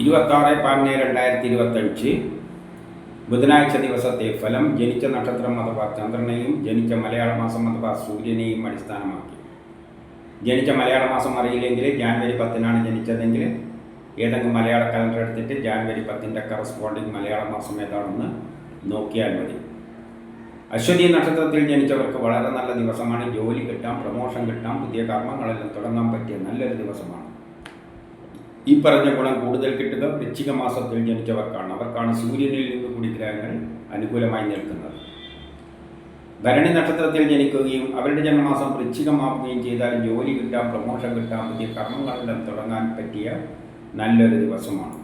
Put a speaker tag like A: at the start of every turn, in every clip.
A: ഇരുപത്താറ് പതിനൊന്ന് രണ്ടായിരത്തി ഇരുപത്തഞ്ച് ബുധനാഴ്ച ദിവസത്തെ ഫലം ജനിച്ച നക്ഷത്രം അഥവാ ചന്ദ്രനെയും ജനിച്ച മലയാള മാസം അഥവാ സൂര്യനെയും അടിസ്ഥാനമാക്കി. ജനിച്ച മലയാള മാസം അറിയില്ലെങ്കിൽ ജാനുവരി പത്തിനാണ് ജനിച്ചതെങ്കിൽ ഏതെങ്കിലും മലയാള കലണ്ടർ എടുത്തിട്ട് ജാനുവരി പത്തിന്റെ കറസ്പോണ്ടിങ് മലയാള മാസം ഏതാണെന്ന് നോക്കിയാൽ മതി. അശ്വതി നക്ഷത്രത്തിൽ ജനിച്ചവർക്ക് വളരെ നല്ല ദിവസമാണ്. ജോലി കിട്ടാം പ്രമോഷൻ കിട്ടാം പുതിയ കർമ്മങ്ങളെല്ലാം തുടങ്ങാൻ പറ്റിയ നല്ലൊരു ദിവസമാണ്. ഈ പറഞ്ഞ ഗുണം കൂടുതൽ കിട്ടുക വൃശ്ചിക മാസത്തിൽ ജനിച്ചവർക്കാണ്. അവർക്കാണ് സൂര്യനിൽ നിന്ന് കൂടി ഗ്രഹങ്ങൾ അനുകൂലമായി നിൽക്കുന്നത്. ഭരണി നക്ഷത്രത്തിൽ ജനിക്കുകയും അവരുടെ ജന്മമാസം വൃശ്ചികമാവുകയും ചെയ്താൽ ജോലി കിട്ടാം പ്രമോഷൻ കിട്ടാം പുതിയ കർമ്മങ്ങളെല്ലാം തുടങ്ങാൻ പറ്റിയ നല്ലൊരു ദിവസമാണ്.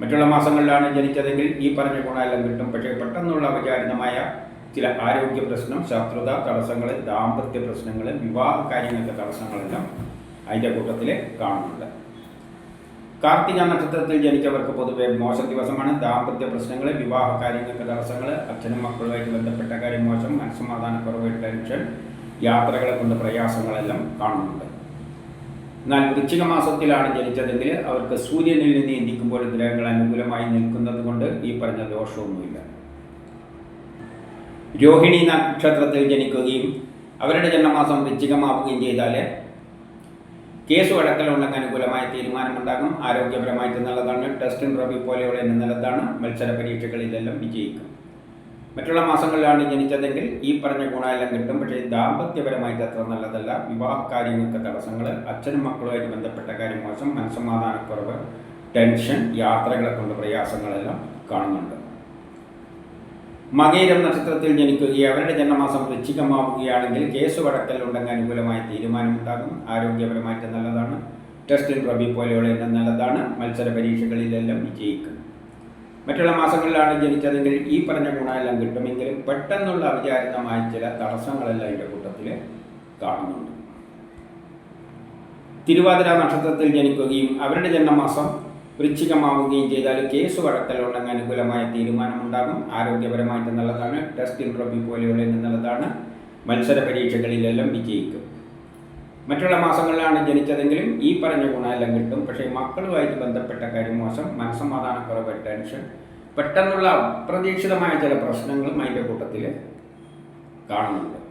A: മറ്റുള്ള മാസങ്ങളിലാണ് ജനിച്ചതെങ്കിൽ ഈ പറഞ്ഞ ഗുണമെല്ലാം കിട്ടും. പക്ഷേ പെട്ടെന്നുള്ള അപചാരിതമായ ചില ആരോഗ്യ പ്രശ്നം ശത്രുത തടസ്സങ്ങൾ ദാമ്പത്യ പ്രശ്നങ്ങൾ വിവാഹ കാര്യങ്ങളുടെ തടസ്സങ്ങളെല്ലാം അതിന്റെ കൂട്ടത്തിൽ കാണുന്നുണ്ട്. കാർത്തിക നക്ഷത്രത്തിൽ ജനിച്ചവർക്ക് പൊതുവെ മോശം ദിവസമാണ്. ദാമ്പത്യ പ്രശ്നങ്ങൾ വിവാഹ കാര്യങ്ങൾക്ക് തടസ്സങ്ങൾ അച്ഛനും മക്കളുമായിട്ട് ബന്ധപ്പെട്ട കാര്യം മോശം മനസ്സമാധാനക്കുറവ് ടെൻഷൻ യാത്രകളെ കൊണ്ട് പ്രയാസങ്ങളെല്ലാം കാണുന്നുണ്ട്. എന്നാൽ വൃശ്ചിക മാസത്തിലാണ് ജനിച്ചതെങ്കിൽ അവർക്ക് സൂര്യനിൽ നിന്ന് ചിന്തിക്കുമ്പോൾ ഗ്രഹങ്ങൾ അനുകൂലമായി നിൽക്കുന്നത് കൊണ്ട് ഈ പറഞ്ഞ ദോഷമൊന്നുമില്ല. രോഹിണി നക്ഷത്രത്തിൽ ജനിക്കുകയും അവരുടെ ജന്മമാസം വൃശ്ചികമാവുകയും ചെയ്താൽ കേസ് വഴക്കലുണ്ടെങ്കിൽ അനുകൂലമായ തീരുമാനമുണ്ടാകും. ആരോഗ്യപരമായിട്ട് നല്ലതാണ്. ടെസ്റ്റും റബി പോലെയുള്ള നല്ലതാണ്. മത്സര പരീക്ഷകളിലെല്ലാം വിജയിക്കും. മറ്റുള്ള മാസങ്ങളിലാണ് ജനിച്ചതെങ്കിൽ ഈ പറഞ്ഞ ഗുണമെല്ലാം കിട്ടും. പക്ഷേ ദാമ്പത്യപരമായിട്ട് അത്ര നല്ലതല്ല. വിവാഹ കാര്യങ്ങൾക്ക് തടസ്സങ്ങൾ അച്ഛനും മക്കളുമായിട്ട് ബന്ധപ്പെട്ട കാര്യം മോശം മനസ്സമാധാനക്കുറവ് ടെൻഷൻ യാത്രകളെ കൊണ്ട് പ്രയാസങ്ങളെല്ലാം കാണുന്നുണ്ട്. മകയിരം നക്ഷത്രത്തിൽ ജനിക്കുകയും അവരുടെ ജന്മമാസം വൃശ്ചികമാവുകയാണെങ്കിൽ കേസ് വടക്കൽ ഉണ്ടെങ്കിൽ അനുകൂലമായ തീരുമാനമുണ്ടാകും. ആരോഗ്യപരമായിട്ട് നല്ലതാണ്. ടെസ്റ്റിൽ റബി പോലെയുള്ള നല്ലതാണ്. മത്സര പരീക്ഷകളിലെല്ലാം വിജയിക്കും. മറ്റുള്ള മാസങ്ങളിലാണ് ജനിച്ചതെങ്കിൽ ഈ പറഞ്ഞ ഗുണമെല്ലാം കിട്ടുമെങ്കിലും പെട്ടെന്നുള്ള അവിചാരിതമായ ചില തടസ്സങ്ങളെല്ലാം അതിന്റെ കൂട്ടത്തിൽ കാണുന്നുണ്ട്. തിരുവാതിര നക്ഷത്രത്തിൽ ജനിക്കുകയും അവരുടെ ജന്മമാസം വൃശ്ചികമാവുകയും ചെയ്താൽ കേസ് വഴക്കലുണ്ടെങ്കിൽ അനുകൂലമായ തീരുമാനമുണ്ടാകും. ആരോഗ്യപരമായിട്ട് നല്ലതാണ്. ടെസ്റ്റ് ഇൻട്രോപ്പി പോലെയുള്ള നല്ലതാണ്. മത്സര പരീക്ഷകളിലെല്ലാം വിജയിക്കും. മറ്റുള്ള മാസങ്ങളിലാണ് ജനിച്ചതെങ്കിലും ഈ പറഞ്ഞ ഗുണമെല്ലാം കിട്ടും. പക്ഷേ മക്കളുമായിട്ട് ബന്ധപ്പെട്ട കാര്യം മോശം. മനസ്സമാധാനക്കുറവ് ടെൻഷൻ പെട്ടെന്നുള്ള അപ്രതീക്ഷിതമായ ചില പ്രശ്നങ്ങളും അതിന്റെ കൂട്ടത്തിൽ കാണുന്നുണ്ട്.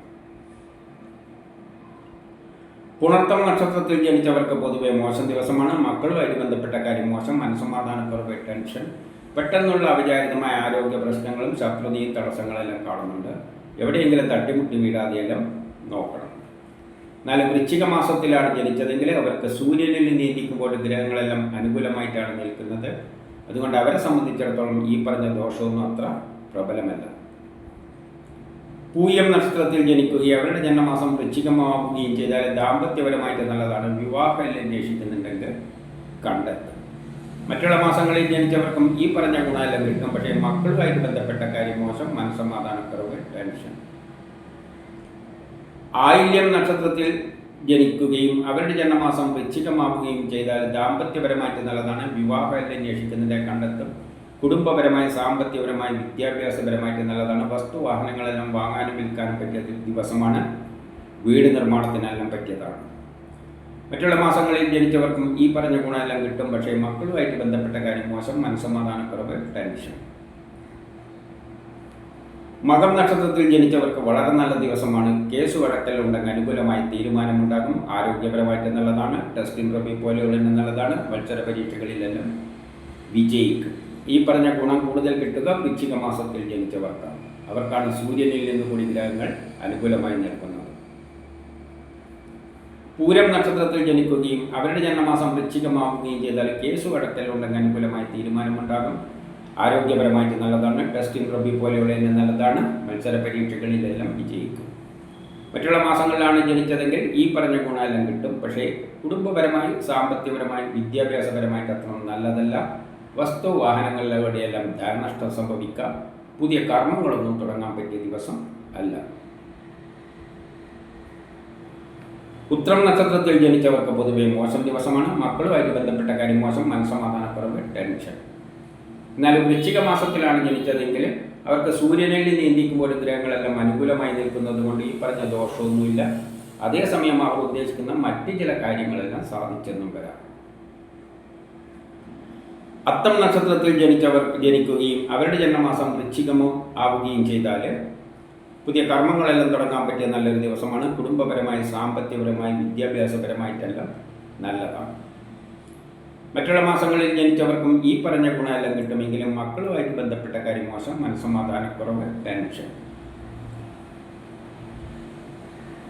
A: പുണർത്തം നക്ഷത്രത്തിൽ ജനിച്ചവർക്ക് പൊതുവെ മോശം ദിവസമാണ്. മക്കളുമായിട്ട് ബന്ധപ്പെട്ട കാര്യം മോശം മനസ്സമാധാനക്കുറവ് ടെൻഷൻ പെട്ടെന്നുള്ള അവിചാരിതമായ ആരോഗ്യ പ്രശ്നങ്ങളും ശത്രുതയും തടസ്സങ്ങളെല്ലാം കാണുന്നുണ്ട്. എവിടെയെങ്കിലും തട്ടിമുട്ടി വീഴാതെയെല്ലാം നോക്കണം. എന്നാൽ വൃശ്ചിക മാസത്തിലാണ് ജനിച്ചതെങ്കിൽ അവർക്ക് സൂര്യനിൽ നീന്തിക്കുമ്പോൾ ഗ്രഹങ്ങളെല്ലാം അനുകൂലമായിട്ടാണ് നിൽക്കുന്നത്. അതുകൊണ്ട് അവരെ സംബന്ധിച്ചിടത്തോളം ഈ പറഞ്ഞ ദോഷമൊന്നും അത്ര പ്രബലമല്ല. പൂയം നക്ഷത്രത്തിൽ ജനിക്കുകയും അവരുടെ ജന്മമാസം വൃശ്ചികമാവുകയും ചെയ്താൽ ദാമ്പത്യപരമായിട്ട് നല്ലതാണ്. വിവാഹം അന്വേഷിക്കുന്നുണ്ടെങ്കിൽ കണ്ടെത്തും. മറ്റുള്ള മാസങ്ങളിൽ ജനിച്ചവർക്കും ഈ പറഞ്ഞ ഗുണമെല്ലാം കിട്ടും. പക്ഷേ മക്കളുമായിട്ട് ബന്ധപ്പെട്ട കാര്യം മോശം. മനസ്സമാധാനക്കുറവ് ടെൻഷൻ. ആയില്യം നക്ഷത്രത്തിൽ ജനിക്കുകയും അവരുടെ ജന്മമാസം വൃശ്ചികമാവുകയും ചെയ്താൽ ദാമ്പത്യപരമായിട്ട് നല്ലതാണ്. വിവാഹം അന്വേഷിക്കുന്നതിനെ കണ്ടെത്തും. കുടുംബപരമായി സാമ്പത്തികപരമായി വിദ്യാഭ്യാസപരമായിട്ട് നല്ലതാണ്. വസ്തു വാഹനങ്ങളെല്ലാം വാങ്ങാനും വിൽക്കാനും പറ്റിയ ദിവസമാണ്. വീട് നിർമ്മാണത്തിനെല്ലാം പറ്റിയതാണ്. മറ്റുള്ള മാസങ്ങളിൽ ജനിച്ചവർക്കും ഈ പറഞ്ഞ ഗുണമെല്ലാം കിട്ടും. പക്ഷേ മക്കളുമായിട്ട് ബന്ധപ്പെട്ട കാര്യം മോശം മനസ്സമാധാനക്കുറവ് ടെൻഷൻ. മകം നക്ഷത്രത്തിൽ ജനിച്ചവർക്ക് വളരെ നല്ല ദിവസമാണ്. കേസ് വഴക്കലുണ്ടെങ്കിൽ അനുകൂലമായി തീരുമാനമുണ്ടാകും. ആരോഗ്യപരമായിട്ട് നല്ലതാണ്. ടെസ്റ്റിംഗ് റബി പോലെയുള്ള നല്ലതാണ്. മത്സര പരീക്ഷകളിലെല്ലാം വിജയിക്കും. ഈ പറഞ്ഞ ഗുണം കൂടുതൽ കിട്ടുക വൃശ്ചിക മാസത്തിൽ ജനിച്ചവർക്കാണ് അവർക്കാണ് സൂര്യനിൽ നിന്ന് കൂടി ഗ്രഹങ്ങൾ അനുകൂലമായി നിൽക്കുന്നത്. പൂരം നക്ഷത്രത്തിൽ ജനിക്കുകയും അവരുടെ ജന്മമാസം വൃശ്ചികമാവുകയും ചെയ്താൽ കേസ് കടത്തലുണ്ടെങ്കിൽ അനുകൂലമായ തീരുമാനമുണ്ടാകും. ആരോഗ്യപരമായിട്ട് നല്ലതാണ്. ടെസ്റ്റിംഗ് റബി പോലെയുള്ള നല്ലതാണ്. മത്സര പരീക്ഷകളിലെല്ലാം വിജയിക്കും. മറ്റുള്ള മാസങ്ങളിലാണ് ജനിച്ചതെങ്കിൽ ഈ പറഞ്ഞ ഗുണമെല്ലാം കിട്ടും. പക്ഷേ കുടുംബപരമായി സാമ്പത്തികപരമായി വിദ്യാഭ്യാസപരമായിട്ട് അത്ര നല്ലതല്ല. വസ്തു വാഹനങ്ങളിലൂടെയെല്ലാം ധനനഷ്ടം സംഭവിക്കാം. പുതിയ കർമ്മങ്ങളൊന്നും തുടങ്ങാൻ പറ്റിയ ദിവസം അല്ല. ഉത്രം നക്ഷത്രത്തിൽ ജനിച്ചവർക്ക് പൊതുവെ മോശം ദിവസമാണ്. മക്കളുമായിട്ട് ബന്ധപ്പെട്ട കാര്യം മോശം മനസ്സമാധാനക്കുറവ് ടെൻഷൻ. എന്നാലും വൃശ്ചിക മാസത്തിലാണ് ജനിച്ചതെങ്കിൽ അവർക്ക് സൂര്യനിൽ നീന്തിക്കുമ്പോൾ ഗ്രഹങ്ങളെല്ലാം അനുകൂലമായി നിൽക്കുന്നത് കൊണ്ട് ഈ പറഞ്ഞ ദോഷമൊന്നുമില്ല. അതേസമയം അവർ ഉദ്ദേശിക്കുന്ന മറ്റു ചില കാര്യങ്ങളെല്ലാം സാധിച്ചെന്നും വരാം. അത്തം നക്ഷത്രത്തിൽ ജനിച്ചവർ ജനിക്കുകയും അവരുടെ ജന്മമാസം വൃശ്ചികമോ ആവുകയും ചെയ്താൽ പുതിയ കർമ്മങ്ങളെല്ലാം തുടങ്ങാൻ പറ്റിയ നല്ലൊരു ദിവസമാണ്. കുടുംബപരമായി സാമ്പത്തികപരമായി വിദ്യാഭ്യാസപരമായിട്ടെല്ലാം നല്ലതാണ്. മറ്റുള്ള മാസങ്ങളിൽ ജനിച്ചവർക്കും ഈ പറഞ്ഞ ഗുണമെല്ലാം കിട്ടുമെങ്കിലും മക്കളുമായിട്ട് ബന്ധപ്പെട്ട കാര്യം മോശം. മനസ്സമാധാനക്കുറവ് ടെൻഷൻ.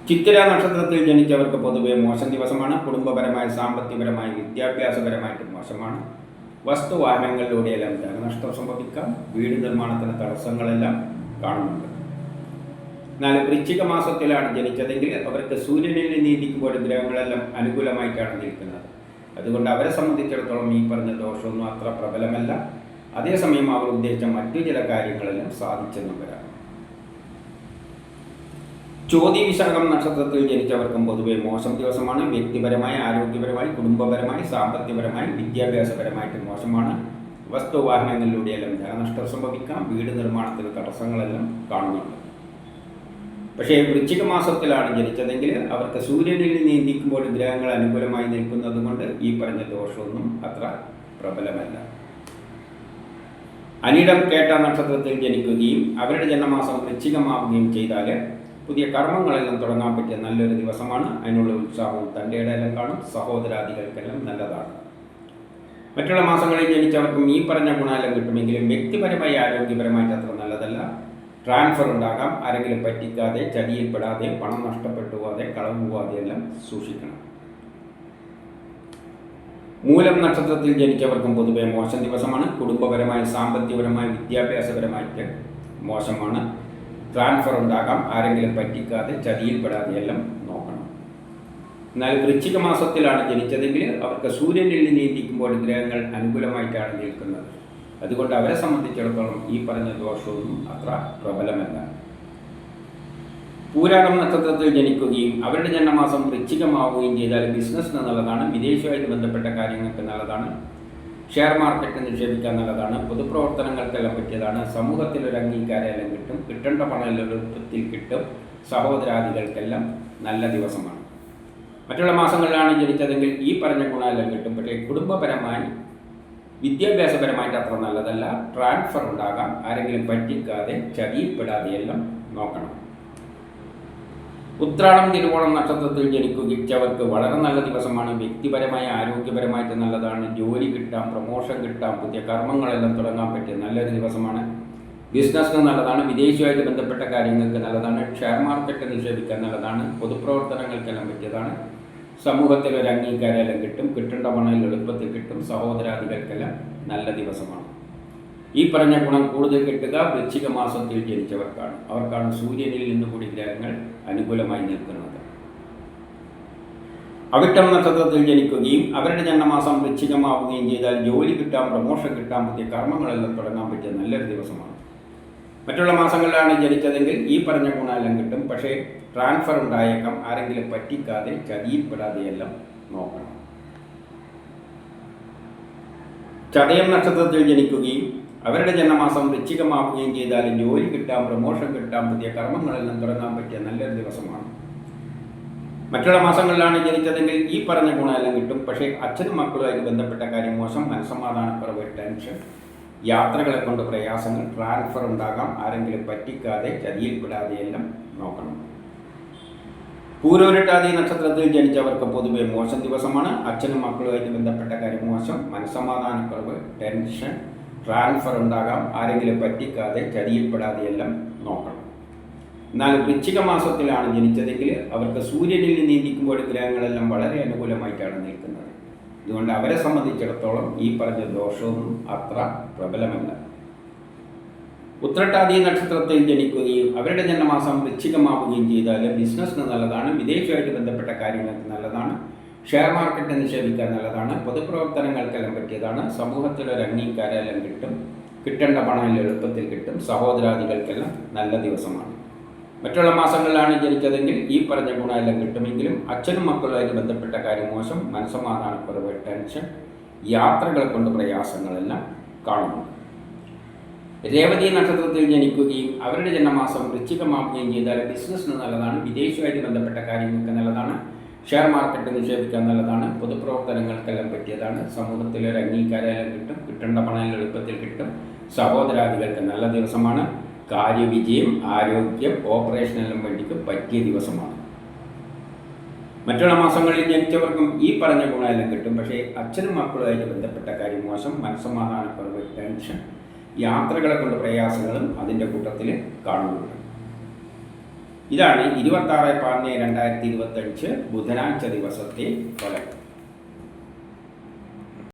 A: ചിത്തിര നക്ഷത്രത്തിൽ ജനിച്ചവർക്ക് പൊതുവെ മോശം ദിവസമാണ്. കുടുംബപരമായി സാമ്പത്തികപരമായി വിദ്യാഭ്യാസപരമായിട്ട് മോശമാണ്. വസ്തുവാഹനങ്ങളിലൂടെയെല്ലാം ധനനഷ്ടം സംഭവിക്കാം വീട് നിർമ്മാണത്തിന് തടസ്സങ്ങളെല്ലാം കാണുന്നുണ്ട്. എന്നാൽ വൃശ്ചിക മാസത്തിലാണ് ജനിച്ചതെങ്കിൽ അവർക്ക് സൂര്യനിൽ നീതിക്കുമ്പോൾ ഗ്രഹങ്ങളെല്ലാം അനുകൂലമായിട്ടാണ് നിൽക്കുന്നത് അതുകൊണ്ട് അവരെ സംബന്ധിച്ചിടത്തോളം ഈ പറഞ്ഞ ദോഷമൊന്നും അത്ര പ്രബലമല്ല. അതേസമയം അവർ ഉദ്ദേശിച്ച മറ്റു ചില കാര്യങ്ങളെല്ലാം സാധിച്ചെന്നും വരാം. ചോതി വിശാഖം നക്ഷത്രത്തിൽ ജനിച്ചവർക്കും പൊതുവെ മോശം ദിവസമാണ്. വ്യക്തിപരമായി ആരോഗ്യപരമായി കുടുംബപരമായി സാമ്പത്തികപരമായി വിദ്യാഭ്യാസപരമായിട്ട് മോശമാണ്. വസ്തുവാഹനങ്ങളിലൂടെയെല്ലാം ധനനഷ്ടം സംഭവിക്കാം. വീട് നിർമ്മാണത്തിന് തടസ്സങ്ങളെല്ലാം കാണുന്നുണ്ട് പക്ഷേ വൃശ്ചിക മാസത്തിലാണ് ജനിച്ചതെങ്കിൽ അവർക്ക് സൂര്യനിൽ നീന്തിക്കുമ്പോൾ ഗ്രഹങ്ങൾ അനുകൂലമായി നിൽക്കുന്നത് കൊണ്ട് ഈ പറഞ്ഞ ദോഷമൊന്നും അത്ര പ്രബലമല്ല. അനിടം കേട്ട നക്ഷത്രത്തിൽ ജനിക്കുകയും അവരുടെ ജന്മമാസം വൃശ്ചികമാവുകയും ചെയ്താൽ പുതിയ കർമ്മങ്ങളെല്ലാം തുടങ്ങാൻ പറ്റിയ നല്ലൊരു ദിവസമാണ്. അതിനുള്ള ഉത്സാഹവും തന്റെ ഇടയിലും കാണും. സഹോദരാദികൾക്കെല്ലാം നല്ലതാണ്. മറ്റുള്ള മാസങ്ങളിൽ ജനിച്ചവർക്കും ഈ പറഞ്ഞ ഗുണമെല്ലാം കിട്ടുമെങ്കിലും വ്യക്തിപരമായി ആരോഗ്യപരമായിട്ട് അത്ര നല്ലതല്ല. ട്രാൻസ്ഫർ ഉണ്ടാകാം. ആരെങ്കിലും പറ്റിക്കാതെ ചതിയിൽപ്പെടാതെ പണം നഷ്ടപ്പെട്ടു പോകാതെ കളവ് പോവാതെ എല്ലാം സൂക്ഷിക്കണം. മൂലം നക്ഷത്രത്തിൽ ജനിച്ചവർക്കും പൊതുവെ മോശം ദിവസമാണ്. കുടുംബപരമായി സാമ്പത്തികപരമായി വിദ്യാഭ്യാസപരമായിട്ട് മോശമാണ്. ട്രാൻസ്ഫർ ഉണ്ടാകാം. ആരെങ്കിലും പറ്റിക്കാതെ ചതിയിൽപ്പെടാതെ എല്ലാം നോക്കണം. എന്നാൽ വൃശ്ചിക മാസത്തിലാണ് ജനിച്ചതെങ്കിൽ അവർക്ക് സൂര്യനിൽ നീന്തിക്കുമ്പോൾ ഗ്രഹങ്ങൾ അനുകൂലമായിട്ടാണ് നിൽക്കുന്നത്. അതുകൊണ്ട് അവരെ സംബന്ധിച്ചിടത്തോളം ഈ പറഞ്ഞ ദോഷമൊന്നും അത്ര പ്രബലമല്ല. പൂരാടം നക്ഷത്രത്തിൽ ജനിക്കുകയും അവരുടെ ജന്മമാസം വൃശ്ചികമാവുകയും ചെയ്താൽ ബിസിനസ്സിന് നല്ലതാണ് വിദേശമായിട്ട് ബന്ധപ്പെട്ട കാര്യങ്ങൾക്ക് നല്ലതാണ്. ഷെയർ മാർക്കറ്റ് നിക്ഷേപിക്കുക എന്നുള്ളതാണ് പൊതുപ്രവർത്തനങ്ങൾക്കെല്ലാം പറ്റിയതാണ് സമൂഹത്തിൽ ഒരു അംഗീകാരമെല്ലാം കിട്ടും. കിട്ടേണ്ട പണം എളുപ്പത്തിൽ കിട്ടും. സഹോദരാദികൾക്കെല്ലാം നല്ല ദിവസമാണ്. മറ്റുള്ള മാസങ്ങളിലാണ് ജനിച്ചതെങ്കിൽ ഈ പറഞ്ഞ ഗുണമെല്ലാം കിട്ടും. പക്ഷേ കുടുംബപരമായി വിദ്യാഭ്യാസപരമായിട്ട് അത്ര നല്ലതല്ല. ട്രാൻസ്ഫർ ഉണ്ടാകാം. ആരെങ്കിലും പറ്റിക്കാതെ ചതിയിൽപ്പെടാതെയെല്ലാം നോക്കണം. ഉത്രാടം തിരുവോണം നക്ഷത്രത്തിൽ ജനിക്കുകവർക്ക് വളരെ നല്ല ദിവസമാണ്. വ്യക്തിപരമായ ആരോഗ്യപരമായിട്ട് നല്ലതാണ്. ജോലി കിട്ടാം പ്രൊമോഷൻ കിട്ടാം പുതിയ കർമ്മങ്ങളെല്ലാം തുടങ്ങാൻ പറ്റിയ നല്ലൊരു ദിവസമാണ്. ബിസിനസ്സിന് നല്ലതാണ്. വിദേശവുമായിട്ട് ബന്ധപ്പെട്ട കാര്യങ്ങൾക്ക് നല്ലതാണ്. ഷെയർ മാർക്കറ്റ് നിക്ഷേപിക്കാൻ നല്ലതാണ്. പൊതുപ്രവർത്തനങ്ങൾക്കെല്ലാം പറ്റിയതാണ്. സമൂഹത്തിൽ ഒരു അംഗീകാരമെല്ലാം കിട്ടും. കിട്ടേണ്ട പണം എളുപ്പത്തിൽ കിട്ടും. സഹോദരാദികൾക്കെല്ലാം നല്ല ദിവസമാണ്. ഈ പറഞ്ഞ ഗുണം കൂടുതൽ കിട്ടുക വൃശ്ചിക മാസത്തിൽ ജനിച്ചവർക്കാണ്. അവർക്കാണ് സൂര്യനിൽ നിന്ന് കൂടി ഗ്രഹങ്ങൾ അനുകൂലമായി നിൽക്കുന്നത്. അവിട്ടം നക്ഷത്രത്തിൽ ജനിക്കുകയും അവരുടെ ജന്മമാസം വൃശ്ചികമാവുകയും ചെയ്താൽ ജോലി കിട്ടാം പ്രമോഷൻ കിട്ടാം പുതിയ കർമ്മങ്ങളെല്ലാം തുടങ്ങാൻ പറ്റിയ നല്ലൊരു ദിവസമാണ്. മറ്റുള്ള മാസങ്ങളിലാണ് ജനിച്ചതെങ്കിൽ ഈ പറഞ്ഞ ഗുണമെല്ലാം കിട്ടും. പക്ഷേ ട്രാൻസ്ഫർ ഉണ്ടായേക്കാം. ആരെങ്കിലും പറ്റിക്കാതെ ചതിയിൽപ്പെടാതെയെല്ലാം നോക്കണം. ചതയം നക്ഷത്രത്തിൽ ജനിക്കുകയും അവരുടെ ജന്മമാസം വൃശ്ചികമാവുകയും ചെയ്താൽ ജോലി കിട്ടാം പ്രമോഷൻ കിട്ടാം പുതിയ കർമ്മങ്ങളെല്ലാം തുടങ്ങാൻ പറ്റിയ നല്ലൊരു ദിവസമാണ്. മറ്റുള്ള മാസങ്ങളിലാണ് ജനിച്ചതെങ്കിൽ ഈ പറഞ്ഞ ഗുണമെല്ലാം കിട്ടും. പക്ഷേ അച്ഛനും മക്കളുമായിട്ട് ബന്ധപ്പെട്ട കാര്യം മോശം മനസ്സമാധാനക്കുറവ് ടെൻഷൻ യാത്രകളെ കൊണ്ട് പ്രയാസങ്ങൾ ട്രാൻസ്ഫർ ഉണ്ടാകാം ആരെങ്കിലും പറ്റിക്കാതെ ചതിയിൽപ്പെടാതെ എല്ലാം നോക്കണം. പൂരോരട്ടാതി നക്ഷത്രത്തിൽ ജനിച്ചവർക്ക് പൊതുവെ മോശം ദിവസമാണ്. അച്ഛനും മക്കളുമായിട്ട് ബന്ധപ്പെട്ട കാര്യം മോശം. മനസ്സമാധാനക്കുറവ് ടെൻഷൻ ട്രാൻസ്ഫർ ഉണ്ടാകാം. ആരെങ്കിലും പറ്റിക്കാതെ ചതിയിൽപ്പെടാതെ എല്ലാം നോക്കണം. എന്നാൽ വൃശ്ചിക മാസത്തിലാണ് ജനിച്ചതെങ്കിൽ അവർക്ക് സൂര്യനിൽ നീന്തിക്കുമ്പോൾ ഗ്രഹങ്ങളെല്ലാം വളരെ അനുകൂലമായിട്ടാണ് നിൽക്കുന്നത്. അതുകൊണ്ട് അവരെ സംബന്ധിച്ചിടത്തോളം ഈ പറഞ്ഞ ദോഷവും അത്ര പ്രബലമല്ല. ഉത്രട്ടാതി നക്ഷത്രത്തിൽ ജനിക്കുകയും അവരുടെ ജന്മമാസം വൃശ്ചികമാവുകയും ചെയ്താൽ ബിസിനസ്സിന് നല്ലതാണ് വിദേശമായിട്ട് ബന്ധപ്പെട്ട കാര്യങ്ങൾക്ക് നല്ലതാണ് ഷെയർ മാർക്കറ്റ് നിക്ഷേപിക്കാൻ നല്ലതാണ് പൊതുപ്രവർത്തനങ്ങൾക്കെല്ലാം പറ്റിയതാണ് സമൂഹത്തിൽ ഒരു അംഗീകാരമെല്ലാം കിട്ടും കിട്ടേണ്ട പണം എളുപ്പത്തിൽ കിട്ടും സഹോദരാദികൾക്കെല്ലാം നല്ല ദിവസമാണ്. മറ്റുള്ള മാസങ്ങളിലാണ് ജനിച്ചതെങ്കിൽ ഈ പറഞ്ഞ ഗുണമെല്ലാം കിട്ടുമെങ്കിലും അച്ഛനും മക്കളുമായിട്ട് ബന്ധപ്പെട്ട കാര്യം മോശം മനസ്സമാധാനക്കുറവ് ടെൻഷൻ യാത്രകളെ കൊണ്ട് പ്രയാസങ്ങളെല്ലാം കാണുന്നു. രേവതി നക്ഷത്രത്തിൽ ജനിക്കുകയും അവരുടെ ജന്മമാസം വൃശ്ചികമാവുകയും ചെയ്താൽ ബിസിനസ്സിന് നല്ലതാണ് വിദേശവുമായിട്ട് ബന്ധപ്പെട്ട കാര്യങ്ങൾക്ക് നല്ലതാണ് ഷെയർ മാർക്കറ്റ് നിക്ഷേപിക്കാൻ നല്ലതാണ് പൊതുപ്രവർത്തനങ്ങൾക്കെല്ലാം പറ്റിയതാണ് സമൂഹത്തിൽ ഒരു അംഗീകാരം കിട്ടും കിട്ടേണ്ട പണം എളുപ്പത്തിൽ കിട്ടും സഹോദരാദികൾക്ക് നല്ല ദിവസമാണ് കാര്യവിജയം ആരോഗ്യം ഓപ്പറേഷനെല്ലാം വേണ്ടിക്ക് പറ്റിയ ദിവസമാണ്. മറ്റുള്ള മാസങ്ങളിൽ ജനിച്ചവർക്കും ഈ പറഞ്ഞ ഗുണമെല്ലാം കിട്ടും പക്ഷേ അച്ഛനും മക്കളുമായിട്ട് ബന്ധപ്പെട്ട കാര്യം മോശം മനസ്സമാധാനക്കുറവ് ടെൻഷൻ യാത്രകളെ കൊണ്ട് പ്രയാസങ്ങളും അതിന്റെ കൂട്ടത്തിൽ കാണുന്നുണ്ട്. ഇതാണ് ഇരുപത്താറ് പതിനേഴ് രണ്ടായിരത്തി ഇരുപത്തഞ്ച് ബുധനാഴ്ച ദിവസത്തെ ഫലം.